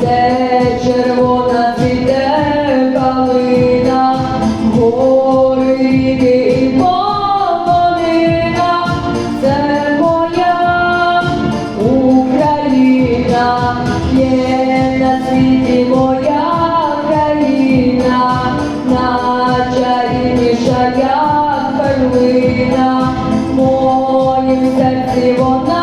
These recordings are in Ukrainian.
де червона цвіте калина, гори ріки і це моя Україна, є на світі моя країна, начарніша я первина, моїм серці вона.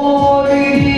glory.